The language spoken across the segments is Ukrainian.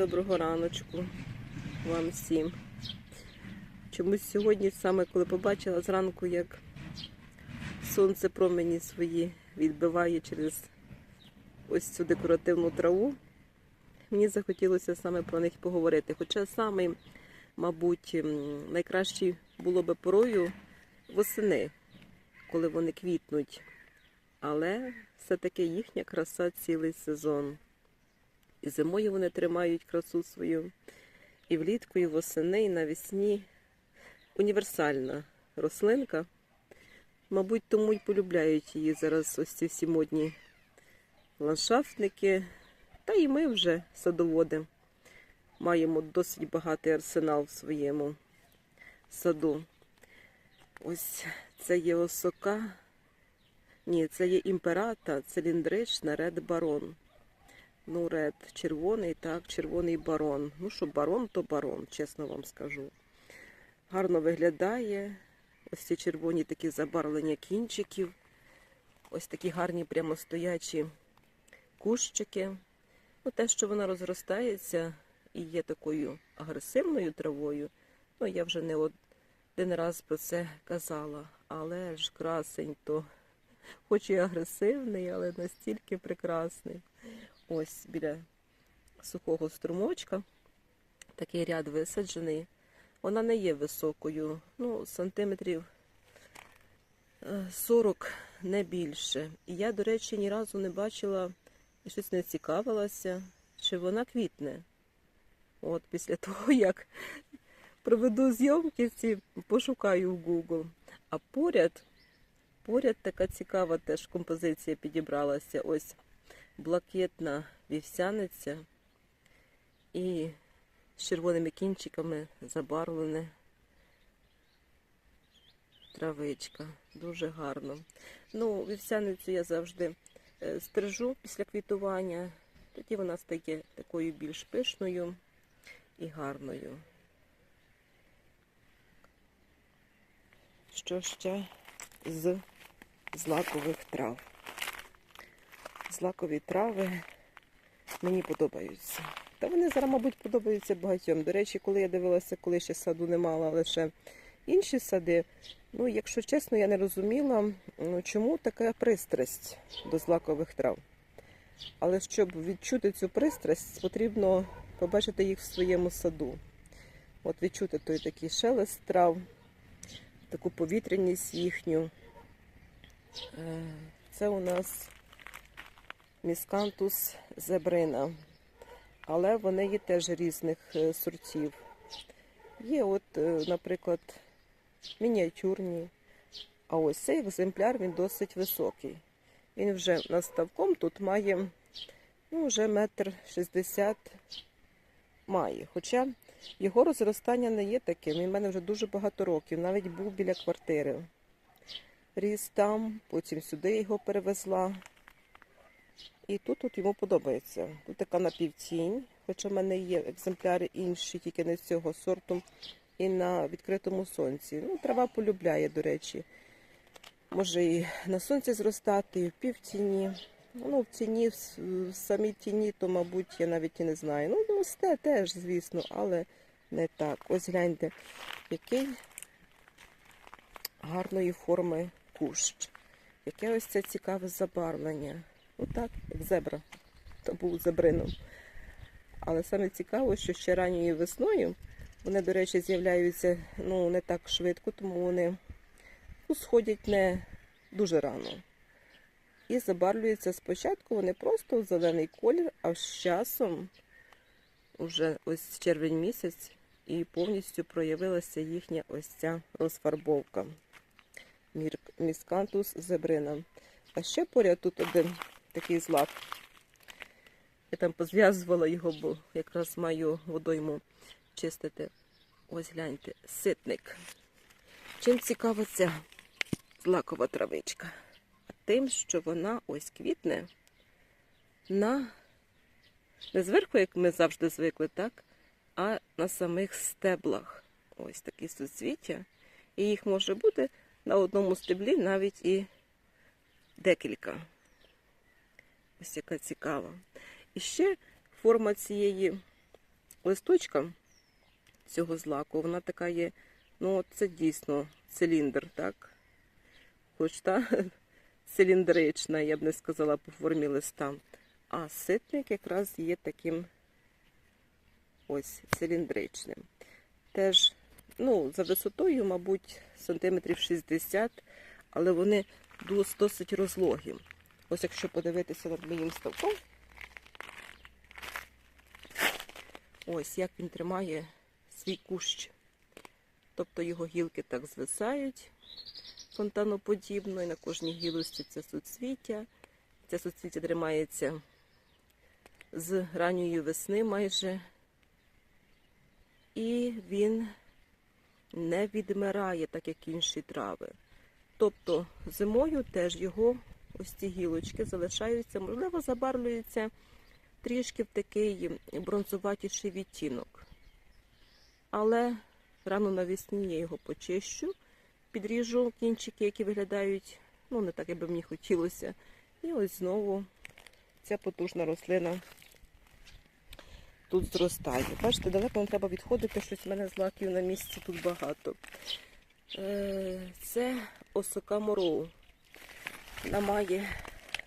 Доброго раночку вам всім. Чомусь сьогодні, саме коли побачила зранку, як сонце промені свої відбиває через ось цю декоративну траву, мені захотілося саме про них поговорити. Хоча саме, мабуть, найкраще було би порою восени, коли вони квітнуть. Але все-таки їхня краса цілий сезон. І зимою вони тримають красу свою, і влітку, і восени, і навесні. Універсальна рослинка. Мабуть, тому й полюбляють її зараз ось ці всі модні ландшафтники. Та і ми вже садоводи. Маємо досить багатий арсенал в своєму саду. Ось це є осока. Ні, це є імперата, циліндрична, ред барон. Ну, ред червоний, так, червоний барон. Ну, що барон, то барон, чесно вам скажу. Гарно виглядає. Ось ці червоні такі забарвлення кінчиків. Ось такі гарні прямостоячі кущики. Ну, те, що вона розростається і є такою агресивною травою, ну, я вже не один раз про це казала. Але ж красень то, хоч і агресивний, але настільки прекрасний. Ось біля сухого струмочка такий ряд висаджений. Вона не є високою, ну, сантиметрів е, 40, не більше. І я, до речі, ні разу не бачила і щось не цікавилася, чи вона квітне. От після того, як проведу зйомки, ці пошукаю в Google. А поряд, поряд така цікава теж композиція підібралася. Ось блакитна вівсяниця і з червоними кінчиками забарвлена травичка. Дуже гарно. Ну, вівсяницю я завжди е, стрижу після квітування. Тоді вона стає такою більш пишною і гарною. Що ще з злакових трав? Злакові трави мені подобаються. Та вони зараз, мабуть, подобаються багатьом. До речі, коли я дивилася, коли ще саду не мала, лише інші сади. Ну, якщо чесно, я не розуміла, ну, чому така пристрасть до злакових трав. Але щоб відчути цю пристрасть, потрібно побачити їх в своєму саду. От відчути той такий шелест трав, таку повітряність їхню. Е, Це у нас міскантус зебрина. Але вони є теж різних е, сортів. Є, от, е, наприклад, мініатюрні. А ось цей екземпляр він досить високий. Він вже над ставком тут має ну, вже метр шістдесят має. Хоча його розростання не є таким. Він в мене вже дуже багато років, навіть був біля квартири. Ріс там, потім сюди його перевезла. І тут от йому подобається. Тут така напівтінь, хоча в мене є екземпляри інші, тільки не з цього сорту, і на відкритому сонці. Ну, трава полюбляє, до речі. Може і на сонці зростати, і в півтіні. Ну, в с- в самій тіні, то, мабуть, я навіть і не знаю. Ну, росте теж, звісно, але не так. Ось гляньте, який гарної форми кущ. Яке ось це цікаве забарвлення. Отак, як зебра. То був зебрином. Але саме цікаво, що ще ранньою весною вони, до речі, з'являються ну, не так швидко, тому вони сходять не дуже рано. І забарвлюються спочатку вони просто в зелений колір, а з часом, уже ось червень місяць, і повністю проявилася їхня ось ця розфарбовка. Міскантус зебрина. А ще поряд тут один такий злак. Я там позв'язувала його, бо якраз маю водойму чистити. Ось гляньте, ситник. Чим цікава ця злакова травичка? А тим, що вона ось квітне на не зверху, як ми завжди звикли, так? А на самих стеблах. Ось такі суцвіття. І їх може бути на одному стеблі навіть і декілька. Ось яка цікава. І ще форма цієї листочка цього злаку, вона така є, ну це дійсно циліндр, так? Хоч та циліндрична, я б не сказала по формі листа. А ситник якраз є таким ось циліндричним. Теж, ну, за висотою, мабуть, сантиметрів 60, але вони досить розлогі. Ось якщо подивитися над моїм ставком, ось як він тримає свій кущ. Тобто його гілки так звисають фонтаноподібно, і на кожній гілочці це суцвіття. Це суцвіття тримається з ранньої весни майже. І він не відмирає, так як інші трави. Тобто зимою теж його ось ці гілочки залишаються, можливо, забарвлюються трішки в такий бронзуватіший відтінок. Але рано навесні я його почищу, підріжу кінчики, які виглядають, ну, не так, як би мені хотілося. І ось знову ця потужна рослина тут зростає. Бачите, далеко не треба відходити, щось в мене злаків на місці тут багато. Е, Це осока мороу. Вона має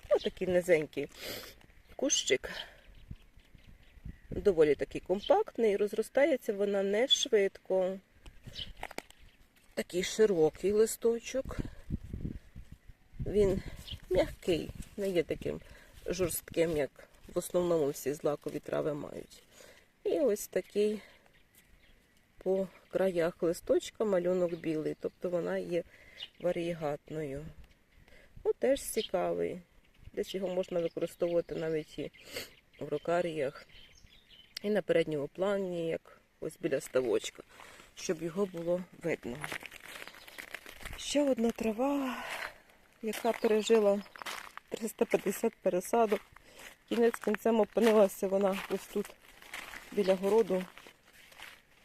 отакий низенький кущик. Доволі такий компактний, розростається вона не швидко. Такий широкий листочок. Він м'який, не є таким жорстким, як в основному всі злакові трави мають. І ось такий по краях листочка малюнок білий, тобто вона є варігатною. Ну, теж цікавий. Десь його можна використовувати навіть і в рокаріях, і на передньому плані, як ось біля ставочка, щоб його було видно. Ще одна трава, яка пережила 350 пересадок. Кінець кінцем опинилася вона ось тут біля городу.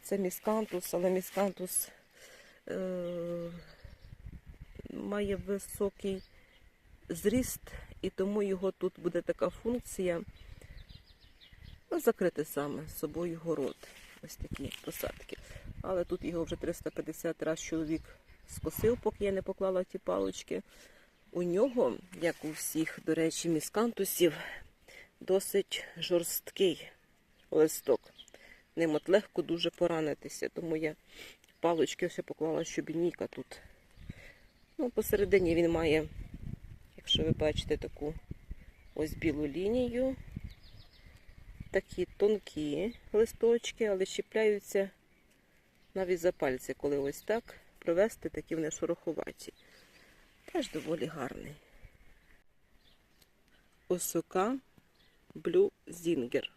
Це міскантус, але міскантус е- має високий зріст, і тому його тут буде така функція ну, закрити саме собою город. Ось такі посадки. Але тут його вже 350 раз чоловік скосив, поки я не поклала ті палочки. У нього, як у всіх, до речі, міскантусів, досить жорсткий листок. Ним от легко дуже поранитися, тому я палочки ще поклала щобінійка тут. Ну, посередині він має, якщо ви бачите, таку ось білу лінію. Такі тонкі листочки, але щіпляються навіть за пальці, коли ось так провести, такі вони шороховаті. Теж доволі гарний. Осока Blue Zinger.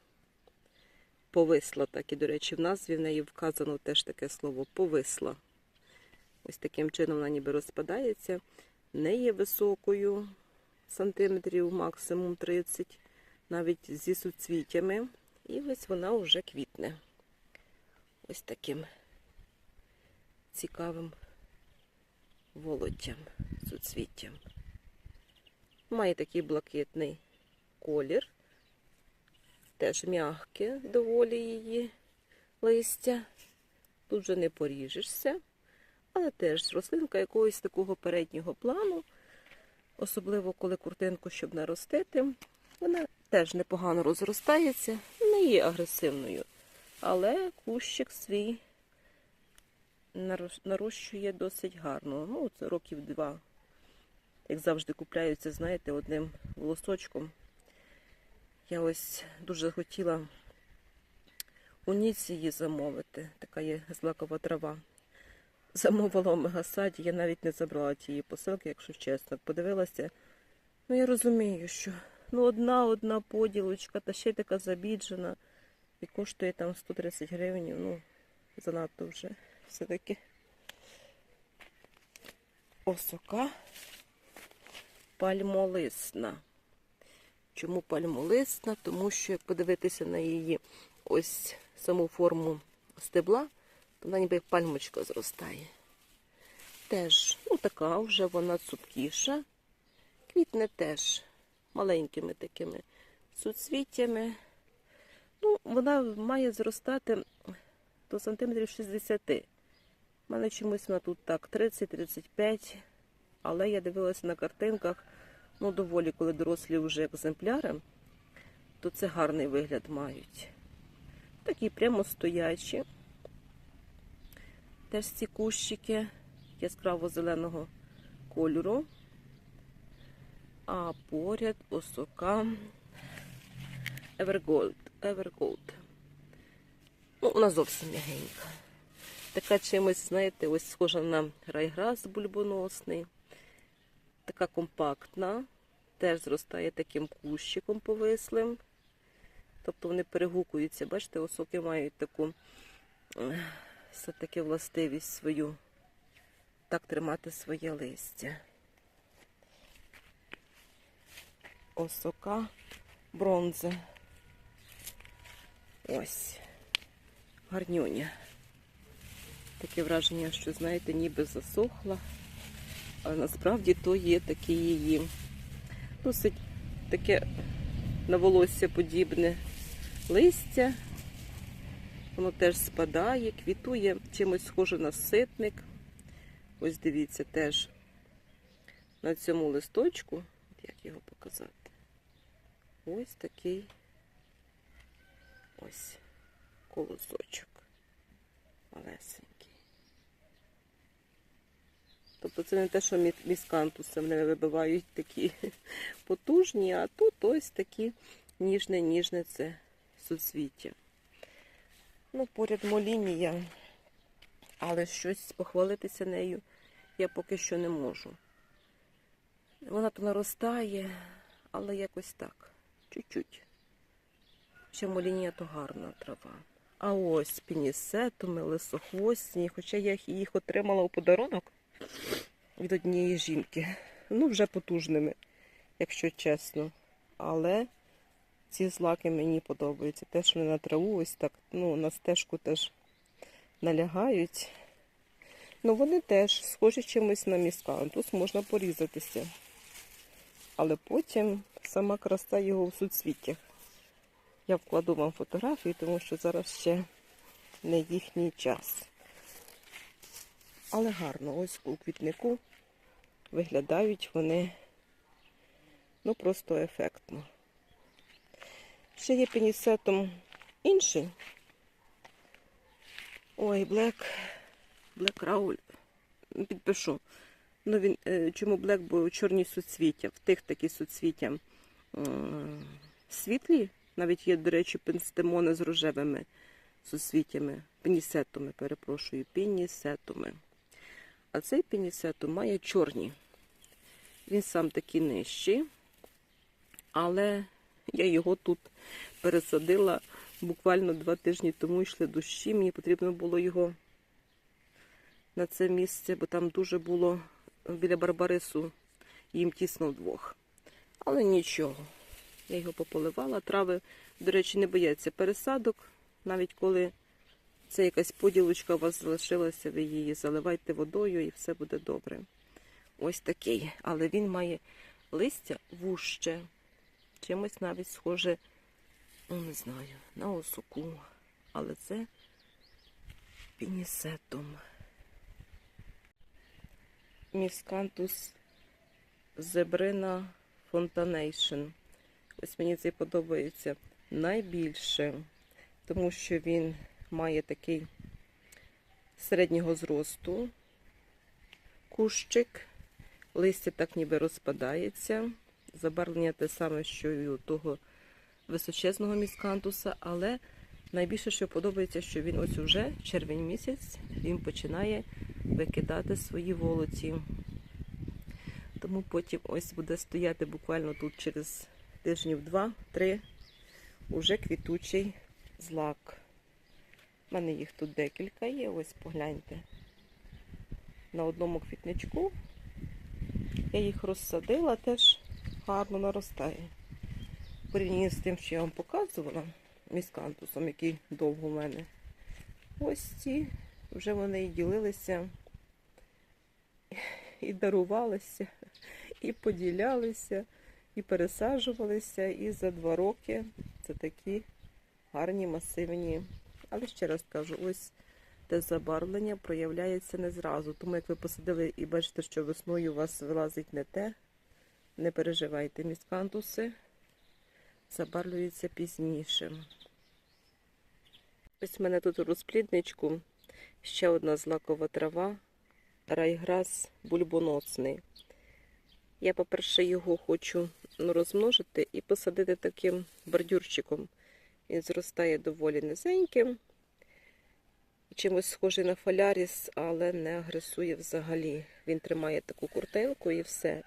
Повисла, так і, до речі, в назві в неї вказано теж таке слово повисла. Ось таким чином вона ніби розпадається. Не є високою, сантиметрів максимум 30, навіть зі суцвітями. І ось вона вже квітне. Ось таким цікавим волоттям, суцвіттям. Має такий блакитний колір. Теж м'яке доволі її листя. Тут вже не поріжешся, але теж рослинка якогось такого переднього плану, особливо коли куртинку, щоб наростити, вона теж непогано розростається, не є агресивною, але кущик свій нарощує досить гарно. Ну, це років два. Як завжди купляються, знаєте, одним волосочком. Я ось дуже хотіла у Ніці її замовити. Така є злакова трава. Замовила в мегасаді, я навіть не забрала тієї посилки, якщо чесно. Подивилася. Ну я розумію, що ну одна одна поділочка, та ще й така забіджена. І коштує там 130 гривень. Ну, занадто вже все-таки. Осока пальмолисна. Чому пальмолисна? Тому що, як подивитися на її ось саму форму стебла, вона ніби пальмочка зростає. Теж, ну така вже вона цупкіша. Квітне теж маленькими такими суцвіттями. Ну, вона має зростати до сантиметрів 60. У мене чомусь вона тут так 30-35, але я дивилася на картинках, ну доволі, коли дорослі вже екземпляри, то це гарний вигляд мають. Такі прямо стоячі. Теж ці кущики яскраво-зеленого кольору. А поряд осока Evergold. Evergold. Ну, вона зовсім м'ягенька. Така чимось, знаєте, ось схожа на райграс бульбоносний. Така компактна. Теж зростає таким кущиком повислим. Тобто вони перегукуються. Бачите, осоки мають таку ех, все-таки властивість свою. Так тримати своє листя. Осока бронзи. Ось. Гарнюня. Таке враження, що, знаєте, ніби засохла, а насправді то є таке її досить таке на волосся подібне листя. Воно теж спадає, квітує чимось схоже на ситник. Ось дивіться, теж на цьому листочку, як його показати, ось такий ось колосочок малесенький. Тобто це не те, що мі- міскантуси вони вибивають такі потужні, а тут ось такі ніжне-ніжне це суцвіття. Ну, поряд молінія, але щось похвалитися нею я поки що не можу. Вона то наростає, але якось так, чуть-чуть. Ще молінія то гарна трава. А ось пінісетуми, лисохвостні, хоча я їх- отримала у подарунок від однієї жінки. Ну, вже потужними, якщо чесно. Але ці злаки мені подобаються. Те, що на траву ось так, ну, на стежку теж налягають. Ну, вони теж схожі чимось на міскантус, можна порізатися. Але потім сама краса його в суцвіттях. Я вкладу вам фотографії, тому що зараз ще не їхній час. Але гарно, ось у квітнику виглядають вони ну просто ефектно. Ще є пенісетом інший. Ой, Black, Black Raoul. Підпишу. Ну, він, е, чому Black, бо чорні суцвіття. В тих такі суцвіття світлі. Навіть є, до речі, пенстемони з рожевими суцвіттями. Пенісетами, перепрошую, пенісетами. А цей пенісетум має чорні. Він сам такий нижчий, але я його тут пересадила буквально два тижні тому йшли дощі. Мені потрібно було його на це місце, бо там дуже було біля Барбарису їм тісно вдвох. Але нічого. Я його пополивала. Трави, до речі, не бояться пересадок, навіть коли це якась поділочка у вас залишилася, ви її заливайте водою і все буде добре. Ось такий. Але він має листя вужче. Чимось навіть схоже, ну не знаю, на осоку. Але це пінісетум. Міскантус зебрина фонтанейшн. Ось мені цей подобається найбільше, тому що він має такий середнього зросту кущик, листя так ніби розпадається. Забарвлення те саме, що і у того височезного міскантуса, але найбільше, що подобається, що він ось уже червень місяць він починає викидати свої волоті. Тому потім ось буде стояти буквально тут через тижнів два-три уже квітучий злак. У мене їх тут декілька є, ось погляньте. На одному квітничку. Я їх розсадила, теж гарно наростає. Порівняно з тим, що я вам показувала міскантусом, який довго в мене. Ось ці вже вони і ділилися, і дарувалися, і поділялися, і пересаджувалися. І за два роки це такі гарні, масивні. Але ще раз кажу, ось те забарвлення проявляється не зразу. Тому як ви посадили і бачите, що весною у вас вилазить не те, не переживайте, міскантуси забарвлюються пізніше. Ось в мене тут у розплідничку ще одна злакова трава, райграс бульбоноцний. Я, по-перше, його хочу ну, розмножити і посадити таким бордюрчиком. Він зростає доволі низеньким, чимось схожий на фоляріс, але не агресує взагалі. Він тримає таку куртинку і все.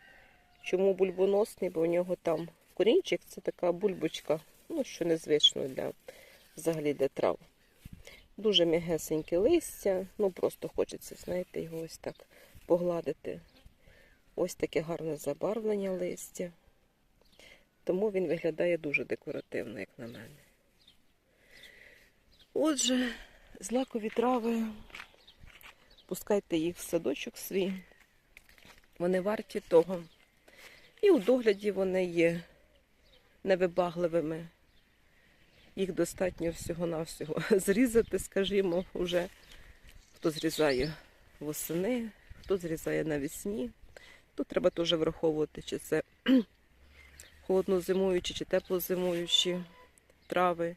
Чому бульбоносний? Бо у нього там корінчик це така бульбочка, ну, що незвично для взагалі для трав. Дуже м'ягесеньке листя, ну просто хочеться, знаєте, його ось так погладити. Ось таке гарне забарвлення листя. Тому він виглядає дуже декоративно, як на мене. Отже, злакові трави, пускайте їх в садочок свій. Вони варті того. І у догляді вони є невибагливими. Їх достатньо всього-навсього зрізати, скажімо, вже. Хто зрізає восени, хто зрізає навесні. Тут треба теж враховувати, чи це холоднозимуючі, чи теплозимуючі трави,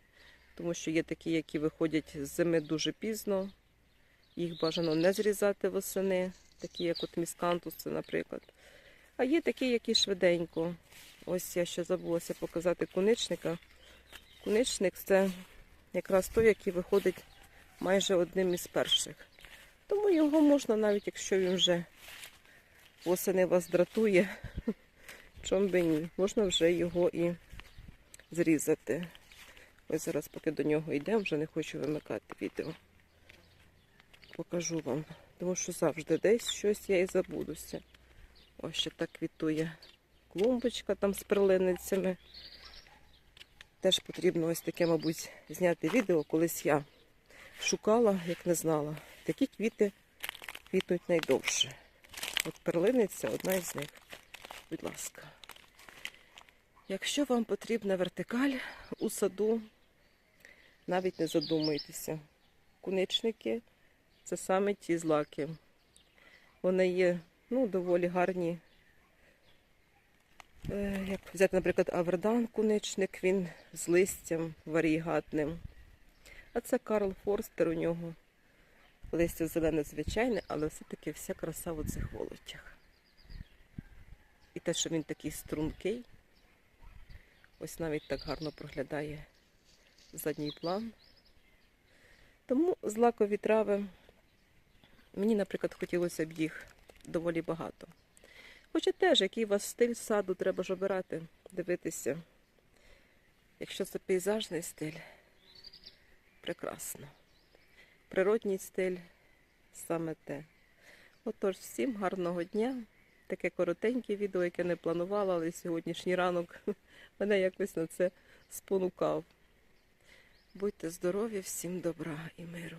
тому що є такі, які виходять з зими дуже пізно. Їх бажано не зрізати восени, такі як от міскантуси, наприклад. А є такі, які швиденько. Ось я ще забулася показати куничника. Куничник це якраз той, який виходить майже одним із перших. Тому його можна, навіть якщо він вже восени вас дратує, чом би ні, можна вже його і зрізати. Ось зараз, поки до нього йдемо, вже не хочу вимикати відео. Покажу вам, тому що завжди десь щось я і забудуся. Ось ще так квітує клумбочка там з перлиницями. Теж потрібно ось таке, мабуть, зняти відео. Колись я шукала, як не знала. Такі квіти квітнуть найдовше. От перлиниця одна із них. Будь ласка. Якщо вам потрібна вертикаль у саду, навіть не задумуйтеся. Куничники це саме ті злаки. Вони є ну, доволі гарні. Е, Як взяти, наприклад, Авердан куничник, він з листям варігатним. А це Карл Форстер у нього. Листя зелене звичайне, але все-таки вся краса в оцих волоттях. І те, що він такий стрункий, ось навіть так гарно проглядає задній план. Тому злакові трави, мені, наприклад, хотілося б їх доволі багато. Хоча теж, який у вас стиль саду, треба ж обирати, дивитися. Якщо це пейзажний стиль, прекрасно. Природній стиль саме те. Отож, всім гарного дня. Таке коротеньке відео, яке не планувала, але сьогоднішній ранок мене якось на це спонукав. Будьте здорові, всім добра і миру.